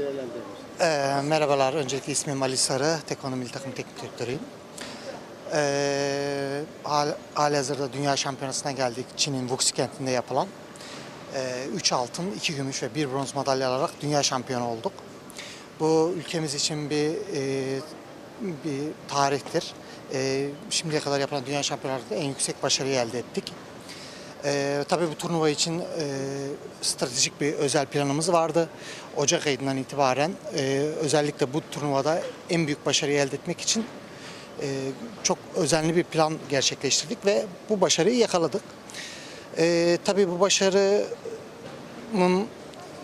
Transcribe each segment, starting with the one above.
değerlendiririz. Ee, merhabalar, öncelikle ismim Ali Sarı, Tekvando Milli Takım Teknik Direktörüyüm. Ee, hal, halihazırda Dünya Şampiyonası'na geldik, Çin'in Wuxi kentinde yapılan. 3 altın, 2 gümüş ve 1 bronz madalya alarak dünya şampiyonu olduk. Bu ülkemiz için bir e, bir tarihtir. E, şimdiye kadar yapılan dünya şampiyonlarında en yüksek başarıyı elde ettik. Ee, tabii bu turnuva için e, stratejik bir özel planımız vardı. Ocak ayından itibaren e, özellikle bu turnuvada en büyük başarıyı elde etmek için e, çok özenli bir plan gerçekleştirdik ve bu başarıyı yakaladık. E, tabii bu başarının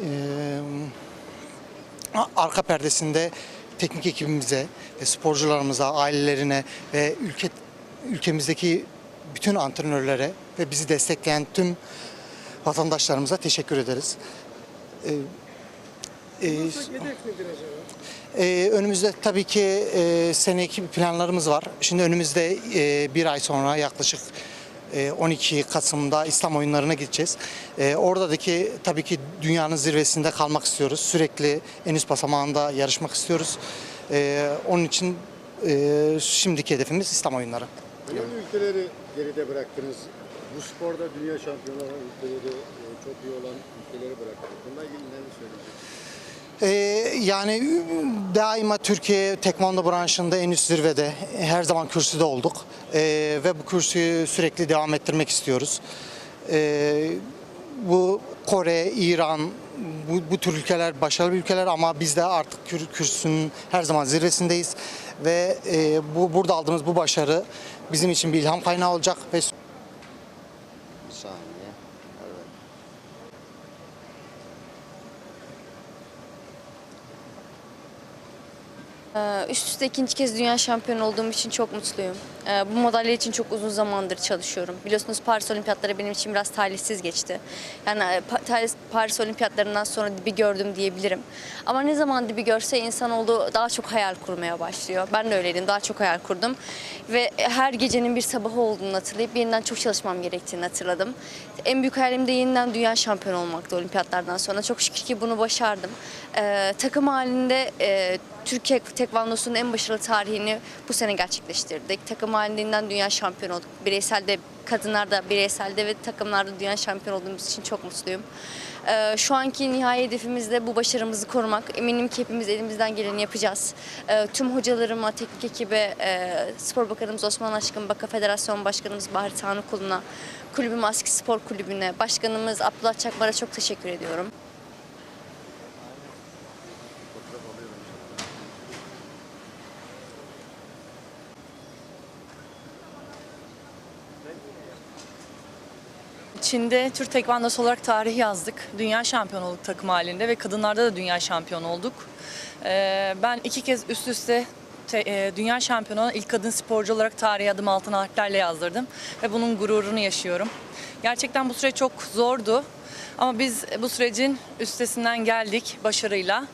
e, arka perdesinde teknik ekibimize ve sporcularımıza, ailelerine ve ülke ülkemizdeki bütün antrenörlere ve bizi destekleyen tüm vatandaşlarımıza teşekkür ederiz. Ee, e, ee, önümüzde tabii ki e, seneki planlarımız var. Şimdi önümüzde e, bir ay sonra yaklaşık e, 12 Kasım'da İslam oyunlarına gideceğiz. E, oradaki tabii ki dünyanın zirvesinde kalmak istiyoruz. Sürekli en üst basamağında yarışmak istiyoruz. E, onun için e, şimdiki hedefimiz İslam oyunları. Önemli ülkeleri geride bıraktınız. Bu sporda dünya şampiyonları ülkeleri e, çok iyi olan ülkeleri bıraktınız. Bununla ilgili neler söyleyeceksiniz? Ee, yani daima Türkiye tekvando branşında en üst zirvede her zaman kürsüde olduk Ee, ve bu kürsüyü sürekli devam ettirmek istiyoruz. Ee, bu Kore, İran bu, bu tür ülkeler başarılı ülkeler ama biz de artık kür- kürsünün her zaman zirvesindeyiz ve e, bu burada aldığımız bu başarı bizim için bir ilham kaynağı olacak ve Bir saniye. Evet. Ee, Üst üste ikinci kez dünya şampiyonu olduğum için çok mutluyum. Ee, Bu madalya için çok uzun zamandır çalışıyorum. Biliyorsunuz Paris Olimpiyatları benim için biraz talihsiz geçti. Yani e, Pa- Paris- Olimpiyatlarından sonra dibi gördüm diyebilirim. Ama ne zaman dibi görse insanoğlu daha çok hayal kurmaya başlıyor. Ben de öyleydim, daha çok hayal kurdum. Ve her gecenin bir sabahı olduğunu hatırlayıp yeniden çok çalışmam gerektiğini hatırladım. En büyük hayalim de yeniden dünya şampiyonu olmaktı olimpiyatlardan sonra. Çok şükür ki bunu başardım. Ee, takım halinde e, Türkiye Tekvandosu'nun en başarılı tarihini bu sene gerçekleştirdik. Takım halindeyinden dünya şampiyonu olduk. Bireyselde, kadınlarda, bireyselde ve takımlarda dünya şampiyonu olduğumuz için çok mutluyum. Ee, şu anki nihai hedefimiz de bu başarımızı korumak. Eminim ki hepimiz elimizden geleni yapacağız. Ee, tüm hocalarıma, teknik ekibe, e, Spor Bakanımız Osman Aşkın, Baka Federasyon Başkanımız Bahri Tanrıkulu'na, kulübüm Aski Spor Kulübü'ne, başkanımız Abdullah Çakmar'a çok teşekkür ediyorum. Çin'de Türk Tekvandosu olarak tarih yazdık. Dünya şampiyonu olduk takım halinde ve kadınlarda da dünya şampiyonu olduk. Ee, ben iki kez üst üste te- e, dünya şampiyonu ilk kadın sporcu olarak tarihe adım altın harflerle yazdırdım. Ve bunun gururunu yaşıyorum. Gerçekten bu süreç çok zordu. Ama biz bu sürecin üstesinden geldik başarıyla.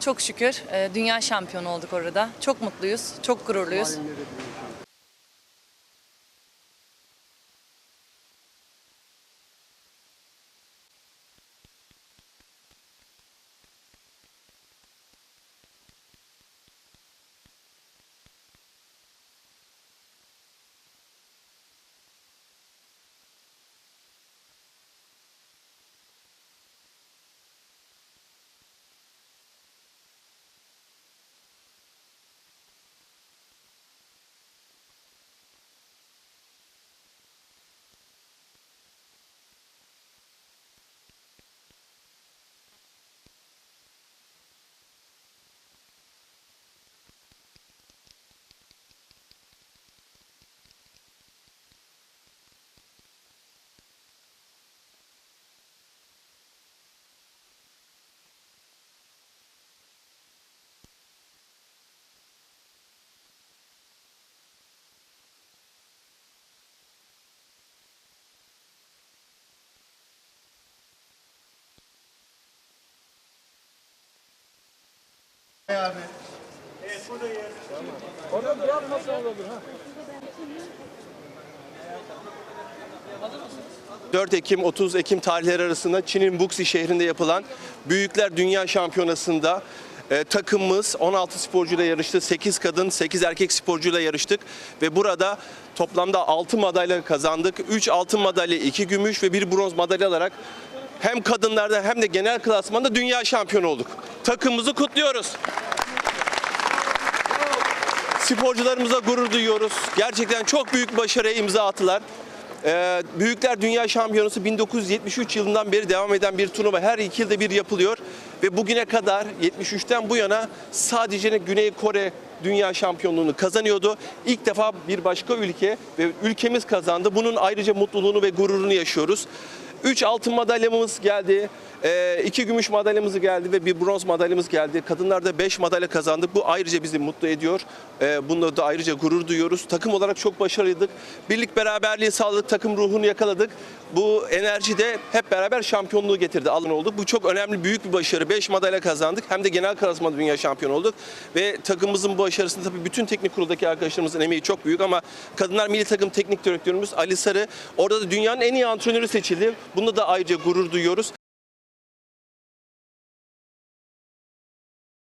Çok şükür e, dünya şampiyonu olduk orada. Çok mutluyuz, çok gururluyuz. Halimleri dünya şampiyonu. Abi. 4 Ekim 30 Ekim tarihleri arasında Çin'in Wuxi şehrinde yapılan Büyükler Dünya Şampiyonası'nda e, takımımız 16 sporcuyla yarıştı. 8 kadın, 8 erkek sporcuyla yarıştık. Ve burada toplamda 6 madalya kazandık. 3 altın madalya, 2 gümüş ve 1 bronz madalya alarak hem kadınlarda hem de genel klasmanda dünya şampiyonu olduk. Takımımızı kutluyoruz. Sporcularımıza gurur duyuyoruz. Gerçekten çok büyük başarıya imza attılar. Ee, Büyükler Dünya Şampiyonası 1973 yılından beri devam eden bir turnuva. Her iki yılda bir yapılıyor. Ve bugüne kadar 73'ten bu yana sadece Güney Kore Dünya Şampiyonluğunu kazanıyordu. İlk defa bir başka ülke ve ülkemiz kazandı. Bunun ayrıca mutluluğunu ve gururunu yaşıyoruz. 3 altın madalyamız geldi. 2 gümüş madalyamız geldi ve bir bronz madalyamız geldi. Kadınlarda 5 madalya kazandık. Bu ayrıca bizi mutlu ediyor. Ee, Bunda da ayrıca gurur duyuyoruz. Takım olarak çok başarılıydık. Birlik beraberliği sağladık. Takım ruhunu yakaladık. Bu enerji de hep beraber şampiyonluğu getirdi. Alın olduk. Bu çok önemli, büyük bir başarı. 5 madalya kazandık. Hem de genel klasmanda dünya şampiyonu olduk. Ve takımımızın bu başarısında tabii bütün teknik kuruldaki arkadaşlarımızın emeği çok büyük ama Kadınlar Milli Takım Teknik Direktörümüz Ali Sarı orada da dünyanın en iyi antrenörü seçildi. Bunda da ayrıca gurur duyuyoruz.